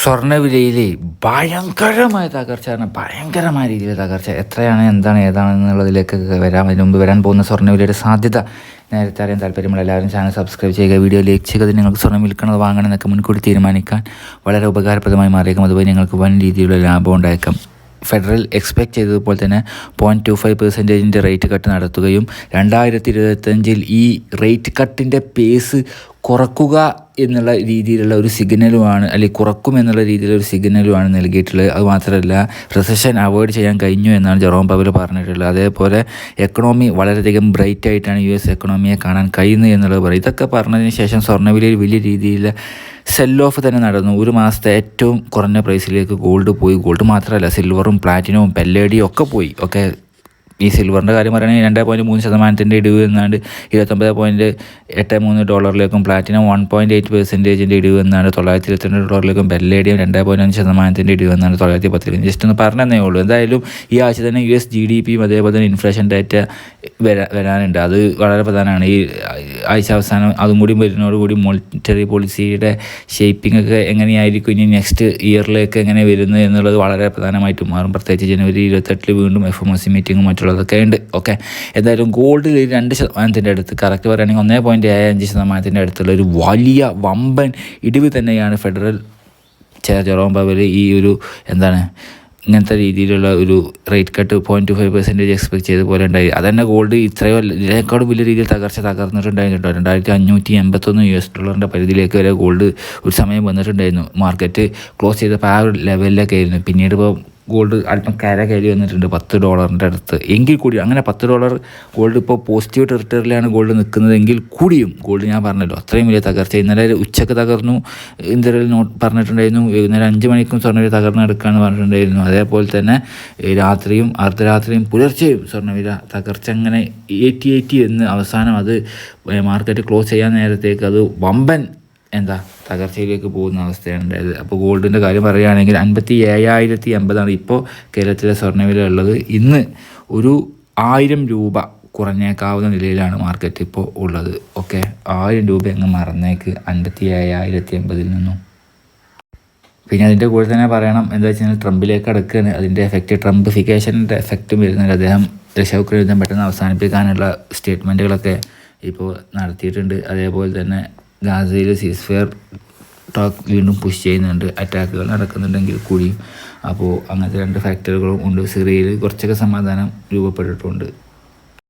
സ്വർണവിലയിൽ ഭയങ്കരമായ തകർച്ചയാണ് ഭയങ്കരമായ രീതിയിൽ തകർച്ച. എത്രയാണ് എന്താണ് ഏതാണെന്നുള്ളതിലേക്ക് വരാൻ അതിന് മുമ്പ് വരാൻ പോകുന്ന സ്വർണവിലയുടെ സാധ്യത നേരത്തെ അറിയാൻ താല്പര്യമുള്ള എല്ലാവരും ചാനൽ സബ്സ്ക്രൈബ് ചെയ്യുക വീഡിയോ ലൈക്ക് ചെയ്യുക നിങ്ങൾക്ക് സ്വർണം വിൽക്കണത് വാങ്ങണം എന്നൊക്കെ മുൻകൂട്ടി തീരുമാനിക്കാൻ വളരെ ഉപകാരപ്രദമായി മാറിയേക്കും. അതുപോലെ നിങ്ങൾക്ക് വൻ രീതിയിലുള്ള ലാഭം ഉണ്ടായേക്കാം. ഫെഡറൽ എക്സ്പെക്ട് ചെയ്തതുപോലെ തന്നെ പോയിന്റ് ടു ഫൈവ് പെർസെന്റേജിന്റെ റേറ്റ് കട്ട് നടത്തുകയും രണ്ടായിരത്തി ഇരുപത്തഞ്ചിൽ ഈ റേറ്റ് കട്ടിന്റെ പേസ് കുറക്കുക എന്നുള്ള രീതിയിലുള്ള ഒരു സിഗ്നലുമാണ് അല്ലെങ്കിൽ കുറക്കും എന്നുള്ള രീതിയിലുള്ള ഒരു സിഗ്നലുമാണ് നൽകിയിട്ടുള്ളത്. അത് മാത്രമല്ല റിസഷൻ അവോയ്ഡ് ചെയ്യാൻ കഴിഞ്ഞു എന്നാണ് ജെറോം പവൽ പറഞ്ഞിട്ടുള്ളത്. അതേപോലെ എക്കണോമി വളരെയധികം ബ്രൈറ്റ് ആയിട്ടാണ് യു എസ് എക്കണോമിയെ കാണാൻ കഴിയുന്നത് എന്നുള്ളത് പറയും. ഇതൊക്കെ പറഞ്ഞതിന് ശേഷം സ്വർണവിലയിൽ വലിയ രീതിയിൽ സെൽ ഓഫ് തന്നെ നടന്നു. ഒരു മാസത്തെ ഏറ്റവും കുറഞ്ഞ പ്രൈസിലേക്ക് ഗോൾഡ് പോയി. ഗോൾഡ് മാത്രമല്ല സിൽവറും പ്ലാറ്റിനവും പെല്ലേഡിയും ഒക്കെ പോയി. ഒക്കെ ഈ സിൽവറിന്റെ കാര്യം പറയുകയാണെങ്കിൽ രണ്ട് പോയിന്റ് മൂന്ന് ശതമാനത്തിന്റെ ഇടിവ് എന്നാണ്ട് ഇരുപത്തൊമ്പത് പോയിന്റ് എട്ട് മൂന്ന് ഡോളറിലേക്കും പ്ലാറ്റിനം വൺ പോയിന്റ് എയ്റ്റ് പെർസെന്റേജിന്റെ ഇടിവ് എന്നാണ് തൊള്ളായിരത്തി ഇരുപത്തിരണ്ട് ഡോളറിലേക്കും ബെല്ലേഡിയം രണ്ട് പോയിന്റ് അഞ്ച് ശതമാനത്തിന്റെ ഇടിവ് എന്നാണ് തൊള്ളായിരത്തി പത്തിൽ ജസ്റ്റ് ഒന്ന് പറഞ്ഞതേ ഉള്ളൂ. എന്തായാലും ഈ ആഴ്ച തന്നെ യു എസ് ജി ഡി പിയും അതേപോലെ തന്നെ ഇൻഫ്ലേഷൻ ഡാറ്റ വരാ വരാനുണ്ട്. അത് വളരെ പ്രധാനമാണ്. ഈ ആഴ്ച അവസാനം അതും കൂടി വരുന്നതോടുകൂടി മോണിറ്ററി പോളിസിയുടെ ഷേപ്പിംഗ് ഒക്കെ എങ്ങനെയായിരിക്കും ഇനി നെക്സ്റ്റ് ഇയറിലേക്ക് എങ്ങനെ വരുന്നത് എന്നുള്ളത് വളരെ പ്രധാനമായിട്ട് മാറും. പ്രത്യേകിച്ച് ജനുവരി ഇരുപത്തെട്ടിൽ വീണ്ടും എഫ് എം എസ് സി മീറ്റിങ്ങും മറ്റുള്ളതൊക്കെ ഉണ്ട്. ഓക്കെ എന്തായാലും ഗോൾഡിൽ രണ്ട് ശതമാനത്തിന്റെ അടുത്ത് കറക്റ്റ് പറയുകയാണെങ്കിൽ ഒന്നേ പോയിന്റ് ഏഴ് അഞ്ച് ശതമാനത്തിന്റെ അടുത്തുള്ള ഒരു വലിയ വമ്പൻ ഇടിവ് തന്നെയാണ് ഫെഡറൽ ജെറോം പവൽ ഈ ഒരു എന്താണ് ഇങ്ങനത്തെ രീതിയിലുള്ള ഒരു rate cut point two five percentage expect ചെയ്ത പോലെ ഉണ്ടായി. അതന്നെ ഗോൾഡ് ഇത്രയോ ഇതിനേക്കാളും വലിയ രീതിയിൽ തകർച്ച തകർന്നിട്ടുണ്ടായിരുന്നു രണ്ടായിരത്തി അഞ്ഞൂറ്റി എൺപത്തൊന്ന് യു എസ് ഡോളറിന്റെ പരിധിയിലേക്ക് വരെ ഗോൾഡ് ഒരു സമയം വന്നിട്ടുണ്ടായിരുന്നു. മാർക്കറ്റ് ക്ലോസ് ചെയ്തപ്പോൾ ആ ഒരു ലെവലിലൊക്കെ ആയിരുന്നു പിന്നീട് ഇപ്പോൾ ഗോൾഡ് അല്പം കര കയറി വന്നിട്ടുണ്ട് പത്ത് ഡോളറിന്റെ അടുത്ത്. എങ്കിൽ കൂടി അങ്ങനെ പത്ത് ഡോളർ ഗോൾഡ് ഇപ്പോൾ പോസിറ്റീവ് ടെറിട്ടറിയിലാണ് ഗോൾഡ് നിൽക്കുന്നതെങ്കിൽ കൂടിയും ഗോൾഡ് ഞാൻ പറഞ്ഞല്ലോ അത്രയും വലിയ തകർച്ച. ഇന്നലെ ഉച്ചയ്ക്ക് തകർന്നു. ഇന്ത്യയിൽ നോട്ട് പറഞ്ഞിട്ടുണ്ടായിരുന്നു വൈകുന്നേരം അഞ്ച് മണിക്കും സ്വർണവില എടുക്കുകയെന്ന് പറഞ്ഞിട്ടുണ്ടായിരുന്നു. അതേപോലെ തന്നെ രാത്രിയും അർദ്ധരാത്രിയും പുലർച്ചെയും സ്വർണവില തകർച്ച അങ്ങനെ എയ്റ്റി എയ്റ്റി എന്ന് അവസാനം അത് മാർക്കറ്റ് ക്ലോസ് ചെയ്യാൻ നേരത്തേക്ക് അത് വമ്പൻ എന്താ തകർച്ചയിലേക്ക് പോകുന്ന അവസ്ഥയാണ് ഉണ്ടായത്. അപ്പോൾ ഗോൾഡിന്റെ കാര്യം പറയുകയാണെങ്കിൽ അൻപത്തി ഏഴായിരത്തി അമ്പതാണ് ഇപ്പോൾ കേരളത്തിലെ സ്വർണവില ഉള്ളത് ഇന്ന് ഒരു ആയിരം രൂപ കുറഞ്ഞേക്കാവുന്ന നിലയിലാണ് മാർക്കറ്റ് ഇപ്പോൾ ഉള്ളത്. ഓക്കെ ആയിരം രൂപ അങ്ങ് മറന്നേക്ക് അൻപത്തി ഏഴായിരത്തി അമ്പതിൽ നിന്നും. പിന്നെ അതിന്റെ കൂടെ തന്നെ പറയണം എന്താ വെച്ചാൽ ട്രംപിലേക്ക് അടുക്കുകയാണ് അതിന്റെ എഫക്റ്റ് ട്രംപിഫിക്കേഷന്റെ എഫക്റ്റും വരുന്നുണ്ട്. അദ്ദേഹം രക്ഷാവുക്ര യുദ്ധം പെട്ടെന്ന് അവസാനിപ്പിക്കാനുള്ള സ്റ്റേറ്റ്മെന്റുകളൊക്കെ ഇപ്പോൾ നടത്തിയിട്ടുണ്ട്. അതേപോലെ തന്നെ ഗാസയിൽ സീസ് ഫെയർ ടോക്ക് വീണ്ടും പുഷ് ചെയ്യുന്നുണ്ട്. അറ്റാക്കുകൾ നടക്കുന്നുണ്ടെങ്കിൽ കൂടിയും. അപ്പോൾ അങ്ങനത്തെ രണ്ട് ഫാക്ടറുകളും ഉണ്ട്. സിറിയയിൽ കുറച്ചൊക്കെ സമാധാനം രൂപപ്പെട്ടിട്ടുണ്ട്.